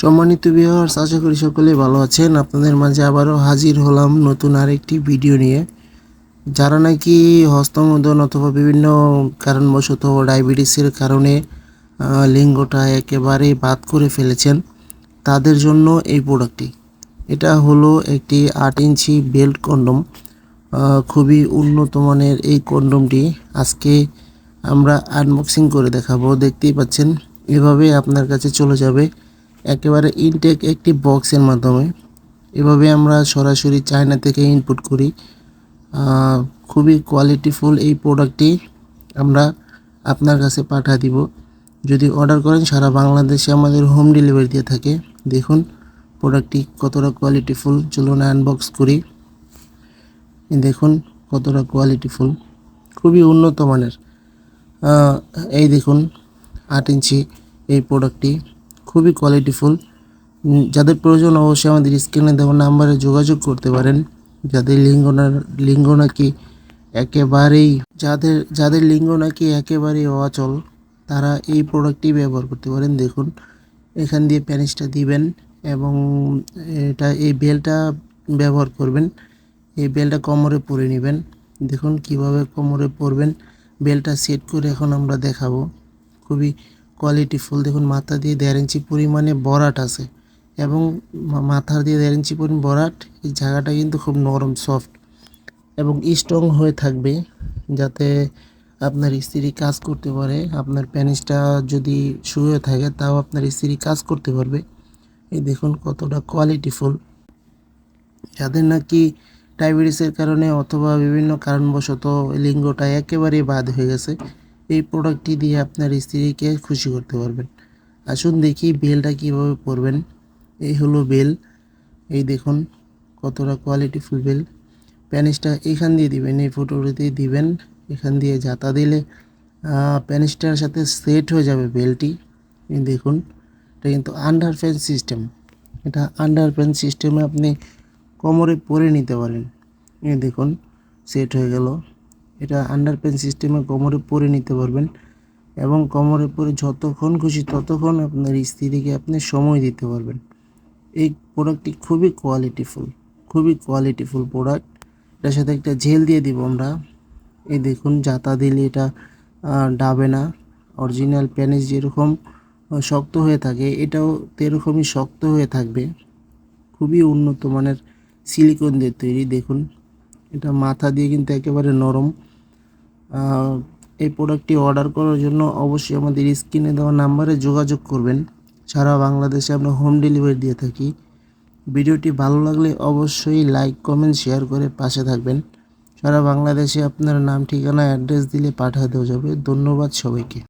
সম্মানিত ভিউয়ার্স আশা করি সকলে ভালো আছেন। আপনাদের মাঝে আবারও হাজির হলাম নতুন আরেকটি ভিডিও নিয়ে। যারা নাকি হস্তমোদন অথবা বিভিন্ন কারণবশত ডায়াবেটিসের কারণে লিঙ্গটা একেবারে বাদ করে ফেলেছেন, তাদের জন্য এই প্রোডাক্টটি এটা হলো একটি আট ইঞ্চি বেল্ট কন্ডম খুবই উন্নত মানের এই কন্ডমটি আজকে আমরা আনবক্সিং করে দেখাবো। দেখতেই পাচ্ছেন, এভাবে আপনার কাছে চলে যাবে। একেবারে ইনটেক একটি বক্সের মাধ্যমে। এভাবে আমরা সরাসরি চায়না থেকে ইনপুট করি। খুবই কোয়ালিটিফুল এই প্রোডাক্টটি আমরা আপনার কাছে পাঠা দিব। যদি অর্ডার করেন, সারা বাংলাদেশে আমাদের হোম ডেলিভারি দিয়ে থাকে। দেখুন প্রোডাক্টটি কতটা কোয়ালিটিফুল চলুন আনবক্স করি। দেখুন, কতটা কোয়ালিটিফুল খুবই উন্নত মানের। এই দেখুন, আট ইঞ্চি এই প্রোডাক্টটি খুবই কোয়ালিটিফুল যাদের প্রয়োজন অবশ্যই আমাদের স্ক্রিনে দেওয়া নাম্বারে যোগাযোগ করতে পারেন। যাদের লিঙ্গ লিঙ্গ নাকি একেবারেই, যাদের যাদের লিঙ্গ নাকি একেবারেই অচল, তারা এই প্রোডাক্টটি ব্যবহার করতে পারেন। দেখুন, এখান দিয়ে প্যানিসটা দিবেন এবং এটা, এই বেলটা ব্যবহার করবেন। এই বেলটা কোমরে পরে নেবেন। দেখুন কীভাবে কোমরে পরবেন। বেলটা সেট করে এখন আমরা দেখাবো। খুবই কোয়ালিটিফুল দেখুন, মাথা দিয়ে দেড় ইঞ্চি পরিমাণে বরাট আছে এবং মাথার দিয়ে দেড় ইঞ্চি পরিমাণ বরাট, এই জায়গাটা কিন্তু খুব নরম সফট এবং স্ট্রং হয়ে থাকবে যাতে আপনার স্ত্রী কাজ করতে পারে। আপনার প্যানিসটা যদি শুয়ে থাকে, তাও আপনার স্ত্রী কাজ করতে পারবে। এই দেখুন, কতটা কোয়ালিটিফুল যাদের নাকি ডায়াবেটিসের কারণে অথবা বিভিন্ন কারণবশত লিঙ্গটা একেবারেই বাদ হয়ে গেছে এই প্রোডাক্টটি দিয়ে আপনার স্ত্রীকে খুশি করতে পারবেন। আসুন দেখি বেলটা কীভাবে পরবেন। এই হলো বেল। এই দেখুন কতটা কোয়ালিটিফুল বেল। প্যানিসটা এখান দিয়ে দিবেন, এই ফটোটিতে দিবেন, এখান দিয়ে জাতা দিলে প্যানিসটার সাথে সেট হয়ে যাবে বেলটি। এই দেখুন, এটা কিন্তু আন্ডার ফ্যান সিস্টেম এটা আন্ডার ফ্যান সিস্টেমে আপনি কোমরে পরে নিতে পারেন। এই দেখুন সেট হয়ে গেল। এটা আন্ডার পেন সিস্টেমে কোমরে পরে নিতে পারবেন এবং কোমরে পরে যতক্ষণ খুশি ততক্ষণ আপনার স্ত্রীকে আপনি সময় দিতে পারবেন। এই প্রোডাক্টটি খুবই কোয়ালিটিফুল খুবই কোয়ালিটিফুল প্রোডাক্ট এটার সাথে একটা জেল দিয়ে দিব আমরা। এই দেখুন জাতা দিলে এটা ডাবে না। অরিজিনাল প্যানেজ যেরকম শক্ত হয়ে থাকে, এটাও তেরকমই শক্ত হয়ে থাকবে। খুবই উন্নত মানের সিলিকন দিয়ে তৈরি, দেখুন। এটা মাথা দিয়ে কিন্তু একেবারে নরম। এই প্রোডাক্টটি অর্ডার করার জন্য অবশ্যই আমাদের স্ক্রিনে দেওয়া নাম্বারে যোগাযোগ করবেন। সারা বাংলাদেশে আমরা হোম ডেলিভারি দিয়ে থাকি। ভিডিওটি ভালো লাগলে অবশ্যই লাইক কমেন্ট শেয়ার করে পাশে থাকবেন। সারা বাংলাদেশে আপনার নাম, ঠিকানা অ্যাড্রেস দিলে পাঠিয়ে দেওয়া যাবে। ধন্যবাদ সবাইকে।